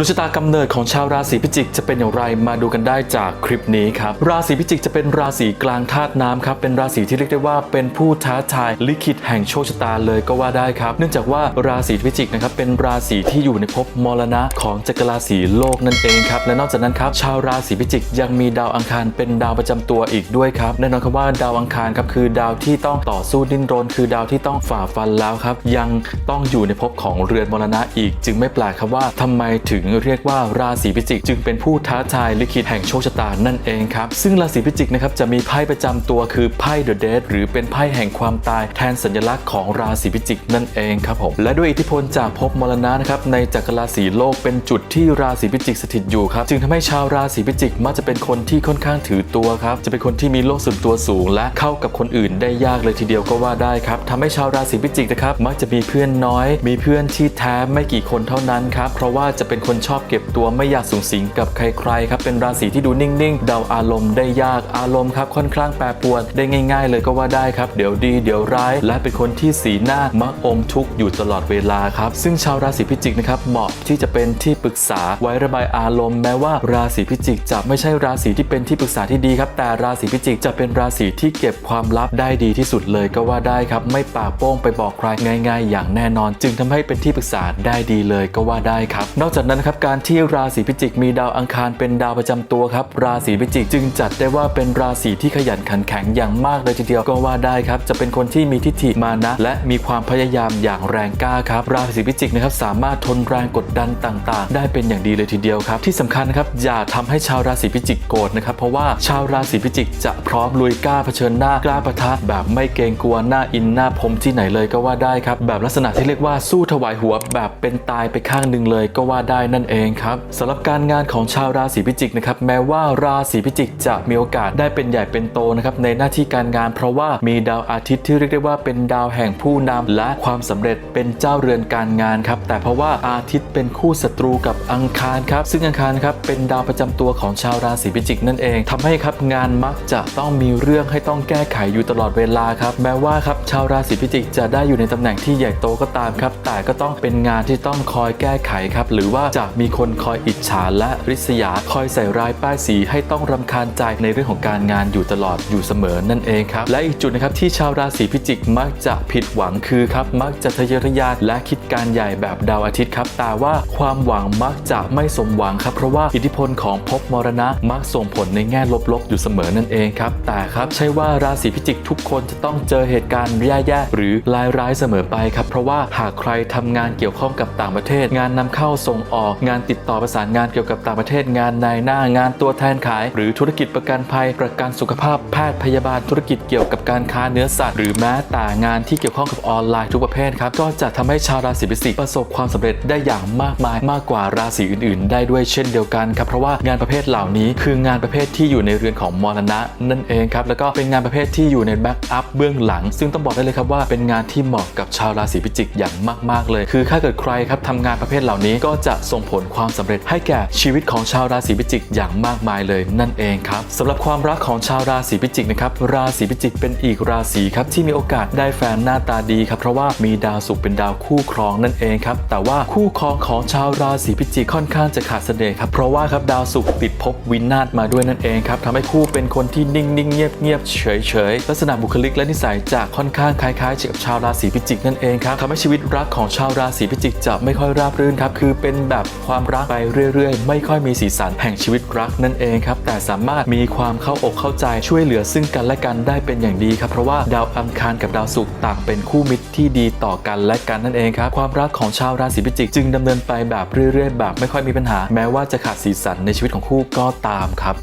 ดวงชะตากำเนิดของชาวราศีพิจิกจะเป็นอย่างไรมาดูกันได้จากคลิปนี้ครับ ราศีพิจิกจะเป็นราศีกลางธาตุน้ำครับเป็นราศีที่เรียกได้ว่าเป็นผู้ท้าทายลิขิตแห่งโชคชะตาเลยก็ว่าได้ครับ เนื่องจากว่าราศีพิจิกนะครับเป็นราศีที่อยู่ในภพมรณะของจักรราศีโลกนั่นเองครับและนอกจากนั้นครับชาวราศีพิจิกยังมีดาวอังคารเป็นดาวประจำตัวอีกด้วยครับแน่นอนครับว่าดาวอังคารครับคือดาวที่ต้องต่อสู้ดิ้นรน คือดาวที่ต้องฝ่าฟันแล้วครับยังต้องอยู่ในภพของเรือนมรณะอีก จึงไม่แปลกครับว่าทำไมถึงเรียกว่าราศีพิจิก จึงเป็นผู้ท้าทายลิขิตแห่งโชคชะตานั่นเองครับ ซึ่งราศีพิจิกนะครับจะมีไพ่ประจำตัวคือไพ่เดอะเดหรือเป็นไพ่แห่งความตายแทนสัญลักษณ์ของราศีพิจิกนั่นเองครับผมและด้วยอิทธิพลจากภพมรณะนะครับในจักรราศีโลกเป็นจุดที่ราศีพิจิกสถิตอยู่ครับจึงทำให้ชาวราศีพิจิกมักจะเป็นคนที่ค่อนข้างถือตัวครับจะเป็นคนที่มีโลกส่วนตัวสูง และเข้ากับคนอื่นได้ยากเลยทีเดียวก็ว่าได้ครับทำให้ชาวราศีพิจิกนะครับมักจะมีเพื่อนน้อย มีเพื่อนที่แท้ไม่กี่คนเท่านั้นครับเพราะว่าจะเป็นคนชอบเก็บตัวไม่อยากสูงสิงกับใครๆครับเป็นราศีที่ดูนิ่งๆ เดาอารมณ์ได้ยากอารมณ์ครับค่อนข้างแปรปรวนได้ง่าย ๆ เลยก็ว่าได้ครับเดี๋ยวดีเดี๋ยวร้าย และเป็นคนที่สีหน้ามักอมทุกข์อยู่ตลอดเวลาครับซึ่งชาวราศีพิจิกนะครับเหมาะที่จะเป็นที่ปรึกษาไว้ระบายอารมณ์แม้ว่าราศีพิจิกจะไม่ใช่ราศีที่เป็นที่ปรึกษาที่ดีครับแต่ราศีพิจิกจะเป็นราศีที่เก็บความลับได้ดีที่สุดเลยก็ว่าได้ครับไม่ปากโป้งไปบอกใครง่าย ๆ อย่างแน่นอน จึงทำให้เป็นที่ปรึกษาได้ดีเลยก็ว่าได้ครับ นอกจากนั้นครับการที่ราศีพิจิก มีดาวอังคารเป็นดาวประจำตัวครับราศีพิจิกจึงจัดได้ว่าเป็นราศีที่ขยันขันแข็งอย่างมากเลยทีเดียวก็ว่าได้ครับจะเป็นคนที่มีทิฏฐิมานะ และมีความพยายามอย่างแรงกล้าครับราศีพิจิกนะครับสามารถทนแรงกดดันต่างๆ ได้เป็นอย่างดีเลยทีเดียวครับ ที่สำคัญนะครับอย่าทำให้ชาวราศีพิจิกโกรธนะครับเพราะว่าชาวราศีพิจิกจะพร้อมลุยกล้าเผชิญหน้ากล้าปะทะแบบไม่เกรงกลัวหน้าอินหน้าพรมที่ไหนเลยก็ว่าได้ครับแบบลักษณะที่เรียกว่าสู้ถวายหัวแบบเป็นตายไปข้างหนึ่งเลยก็ว่าได้นั่นเองครับสำหรับการงานของชาวราศีพิจิกนะครับแม้ว่าราศีพิจิกจะมีโอกาสได้เป็นใหญ่เป็นโตนะครับในหน้าที่การงาน เพราะว่ามีดาวอาทิตย์ที่เรียกได้ว่าเป็นดาวแห่งผู้นำและความสำเร็จเป็นเจ้าเรือนการงานครับแต่เพราะว่าอาทิตย์เป็นคู่ศัตรูกับอังคารครับซึ่งอังคารครับเป็นดาวประจำตัวของชาวราศีพิจิกนั่นเองทำให้ครับงานมักจะต้องมีเรื่องให้ต้องแก้ไขอยู่ตลอดเวลาครับแม้ว่าครับ ชาวราศีพิจิกจะได้อยู่ในตำแหน่งที่ใหญ่โตก็ตามครับ แต่ก็ต้องเป็นงานที่ต้องคอยแก้ไขครับ หรือว่าจะมีคนคอยอิจฉาและริษยาคอยใส่ร้ายป้ายสีให้ต้องรำคาญใจในเรื่องของการงานอยู่ตลอดอยู่เสมอนั่นเองครับ และอีกจุดนะครับที่ชาวราศีพิจิกมักจะผิดหวังคือครับมักจะทะเยอทะยานและคิดการใหญ่แบบดาวอาทิตย์ครับ แต่ว่าความหวังมักจะไม่สมหวังครับ เพราะว่าอิทธิพลของภพมรณะมักส่งผลในแง่ลบๆ อยู่เสมอนั่นเองครับแต่ครับใช่ว่าราศีพิจิกทุกคนจะต้องเจอเหตุการณ์แย่ๆหรือรายร้ายเสมอไปครับ เพราะว่าหากใครทำงานเกี่ยวข้องกับต่างประเทศ งานนำเข้าส่งออกงานติดต่อประสานงานเกี่ยวกับต่างประเทศงานนายหน้างานตัวแทนขาย หรือธุรกิจประกันภัย ประกันสุขภาพแพทย์พยาบาลธุรกิจเกี่ยวกับการค้าเนื้อสัตว์หรือแม้แต่งานที่เกี่ยวข้องกับออนไลน์ทุกประเภทครับก็จะทำให้ชาวราศีพิจิกประสบความสำเร็จได้อย่างมากมายมากกว่าราศีอื่น ๆ ได้ด้วยเช่นเดียวกันครับเพราะว่างานประเภทเหล่านี้ คืองานประเภทที่อยู่ในเรือนของมรณะนั่นเองครับแล้วก็เป็นงานประเภทที่อยู่ในแบ็กอัพเบื้องหลัง ซึ่งต้องบอกได้เลยครับว่าเป็นงานที่เหมาะกับชาวราศีพิจิกอย่างมาก ๆ เลย คือถ้าเกิดใครครับทำงานประเภทเหล่านี้ก็จะส่งผลความสำเร็จให้แก่ชีวิตของชาวราศีพิจิกอย่างมากมายเลยนั่นเองครับสำหรับความรักของชาวราศีพิจิกนะครับราศีพิจิกเป็นอีกราศีครับที่มีโอกาสได้แฟนหน้าตาดีครับเพราะว่ามีดาวศุกร์เป็นดาวคู่ครองนั่นเองครับแต่ว่าคู่ครองของชาวราศีพิจิกค่อนข้างจะขาดเสน่ห์ครับเพราะว่าครับดาวศุกร์ติดภพวินาศมาด้วยนั่นเองครับทำให้คู่เป็นคนที่นิ่งๆเงียบๆเฉยๆลักษณะบุคลิกและนิสัยจะค่อนข้างคล้ายๆกับชาวราศีพิจิกนั่นเองครับทำให้ชีวิตรักของชาวราศีพิจิกจะไม่ค่อยราบรื่นครับคือเป็นแบบความรักไปเรื่อยๆ ไม่ค่อยมีสีสันแห่งชีวิตรักนั่นเองครับแต่สามารถมีความเข้าอกเข้าใจช่วยเหลือซึ่งกันและกันได้เป็นอย่างดีครับเพราะว่าดาวอังคารกับดาวศุกร์ต่างเป็นคู่มิตรที่ดีต่อกันและกันนั่นเองครับความรักของชาวราศีพิจิก จึงดำเนินไปแบบเรื่อยๆ แบบไม่ค่อยมีปัญหา แม้ว่าจะขาดสีสันในชีวิตของคู่ก็ตามครับ